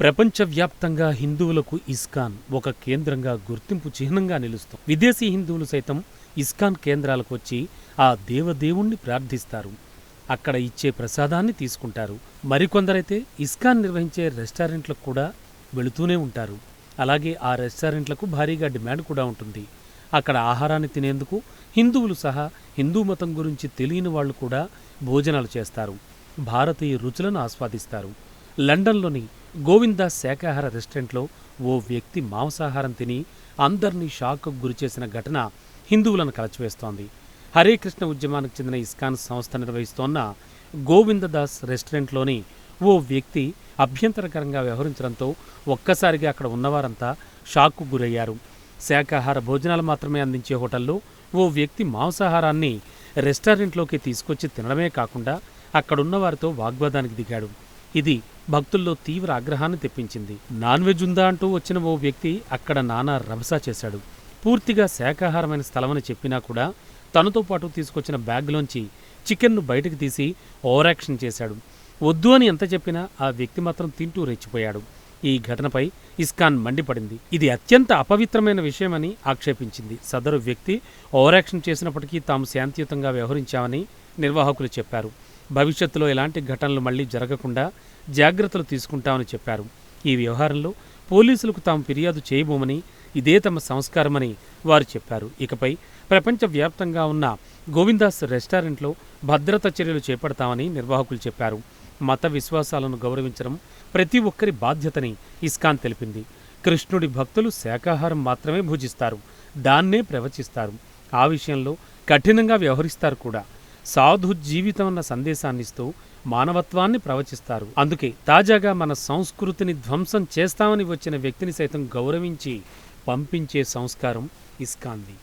ప్రపంచవ్యాప్తంగా హిందువులకు ఇస్కాన్ ఒక కేంద్రంగా గుర్తింపు చిహ్నంగా నిలుస్తాం విదేశీ హిందువులు సైతం ఇస్కాన్ కేంద్రాలకు వచ్చి ఆ దేవదేవుణ్ణి ప్రార్థిస్తారు. అక్కడ ఇచ్చే ప్రసాదాన్ని తీసుకుంటారు. మరికొందరైతే ఇస్కాన్ నిర్వహించే రెస్టారెంట్లకు కూడా వెళుతూనే ఉంటారు. అలాగే ఆ రెస్టారెంట్లకు భారీగా డిమాండ్ కూడా ఉంటుంది. అక్కడ ఆహారాన్ని తినేందుకు హిందువులు సహా హిందూ మతం గురించి తెలియని వాళ్ళు కూడా భోజనాలు చేస్తారు. భారతీయ రుచులను ఆస్వాదిస్తారు. లండన్లోని గోవిందా శాకాహార రెస్టారెంట్లో ఓ వ్యక్తి మాంసాహారం తిని అందరినీ షాక్కు గురిచేసిన ఘటన హిందువులను కలచివేస్తోంది. హరే కృష్ణ ఉద్యమానికి చెందిన ఇస్కాన్ సంస్థ నిర్వహిస్తోన్న గోవిందదాస్ రెస్టారెంట్లోని ఓ వ్యక్తి అభ్యంతరకరంగా వ్యవహరించడంతో ఒక్కసారిగా అక్కడ ఉన్నవారంతా షాక్కు గురయ్యారు. శాకాహార భోజనాలు మాత్రమే అందించే హోటల్లో ఓ వ్యక్తి మాంసాహారాన్ని రెస్టారెంట్లోకి తీసుకొచ్చి తినడమే కాకుండా అక్కడున్న వారితో వాగ్వాదానికి దిగాడు. ఇది భక్తుల్లో తీవ్ర ఆగ్రహాన్ని తెప్పించింది. నాన్ వెజ్ ఉందా అంటూ వచ్చిన ఓ వ్యక్తి అక్కడ నానా రభసా చేశాడు. పూర్తిగా శాకాహారమైన స్థలమని చెప్పినా కూడా తనతో పాటు తీసుకొచ్చిన బ్యాగ్లోంచి చికెన్ను బయటకు తీసి ఓవరాక్షన్ చేశాడు. వద్దు అని ఎంత చెప్పినా ఆ వ్యక్తి మాత్రం తింటూ రెచ్చిపోయాడు. ఈ ఘటనపై ఇస్కాన్ మండిపడింది. ఇది అత్యంత అపవిత్రమైన విషయమని ఆక్షేపించింది. సదరు వ్యక్తి ఓవరాక్షన్ చేసినప్పటికీ తాము శాంతియుతంగా వ్యవహరించామని నిర్వాహకులు చెప్పారు. భవిష్యత్తులో ఎలాంటి ఘటనలు మళ్ళీ జరగకుండా జాగ్రత్తలు తీసుకుంటామని చెప్పారు. ఈ వ్యవహారంలో పోలీసులకు తాము ఫిర్యాదు చేయబోమని ఇదే తమ సంస్కారమని వారు చెప్పారు. ఇకపై ప్రపంచవ్యాప్తంగా ఉన్న గోవిందాస్ రెస్టారెంట్లో భద్రతా చర్యలు చేపడతామని నిర్వాహకులు చెప్పారు. మత విశ్వాసాలను గౌరవించడం ప్రతి ఒక్కరి బాధ్యతని ఇస్కాన్ తెలిపింది. కృష్ణుడి భక్తులు శాకాహారం మాత్రమే భుజిస్తారు దాన్నే ప్రవచిస్తారు. ఆ విషయంలో కఠినంగా వ్యవహరిస్తారు కూడా. సాధు జీవితం అన్న సందేశాన్నిస్తూ మానవత్వాన్ని ప్రవచిస్తారు. అందుకే తాజాగా మన సంస్కృతిని ధ్వంసం చేస్తామని వచ్చిన వ్యక్తిని సైతం గౌరవించి పంపించే సంస్కారం ఇస్కాంది.